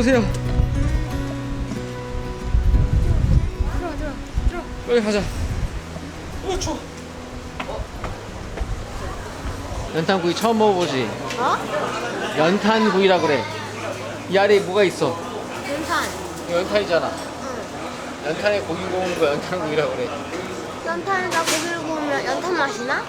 오세요. 들어 들어 들어. 빨리 가자. 어 추워. 연탄구이 처음 먹어보지? 어? 연탄구이라 그래. 이 아래에 뭐가 있어? 연탄. 연탄이잖아. 응. 연탄에 고기 구우는 거 연탄구이라 그래. 연탄에다 고기를 구우면 연탄 맛이 나?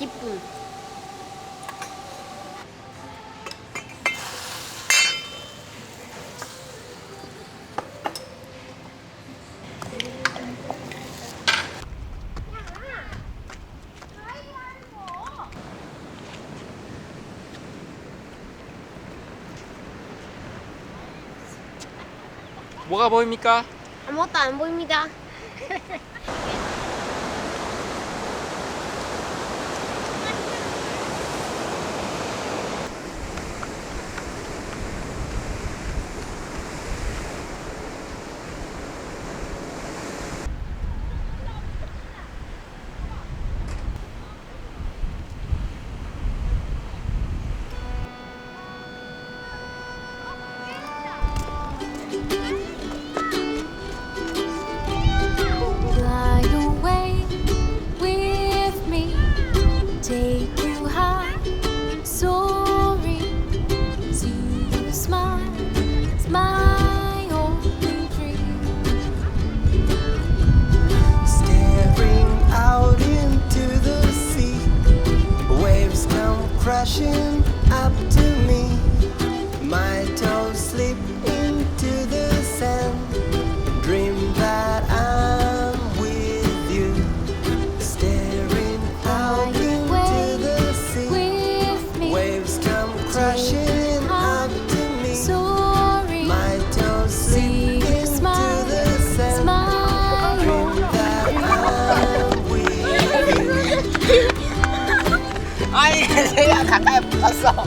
기쁨. 뭐가 보입니까? 아무것도 안 보입니다. 看来不少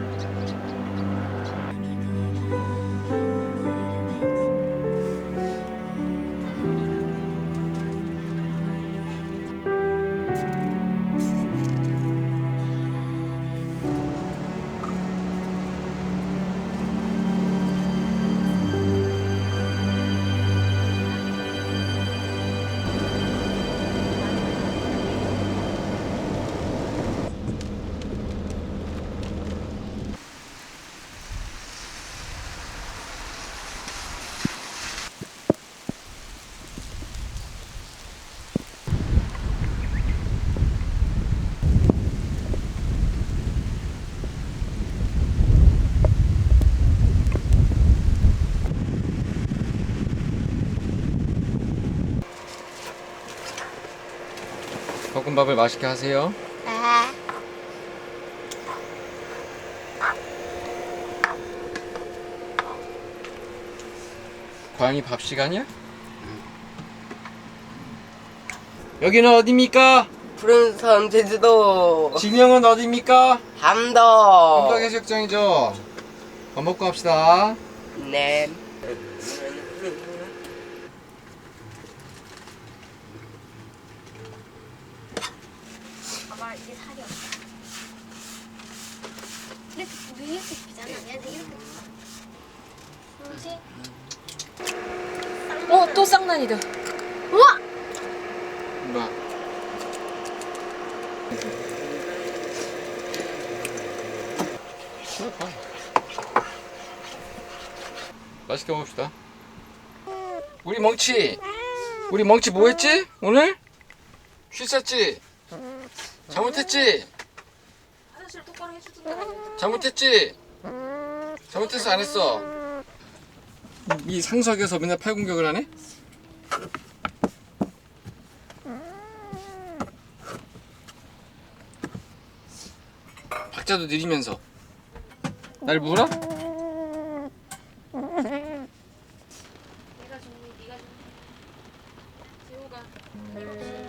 볶음밥을 맛있게 하세요. 네. 고양이 밥 시간이야? 여기는 어디입니까? 푸른 섬 제주도 진영은 어디입니까? 함덕 한덕해수욕장이죠. 밥 먹고 합시다. 네 이게 살이 없다. 이렇게 왜 이렇게 비잖아. 얘한테 이렇게. 뭐지? 어, 또 쌍난이다. 우와! 뭐야? 그래, 봐. 맛있게 먹읍시다. 우리 멍치, 우리 멍치 뭐 했지? 오늘? 쉬었지? 잘못했지? 화장실 똑바로 해주든가. 잘못했지? 잘못했어 안 했어? 이 상석에서 맨날 팔 공격을 하네? 박자도 느리면서 날 물어? 내가 좀, 네가 좀. 재호가.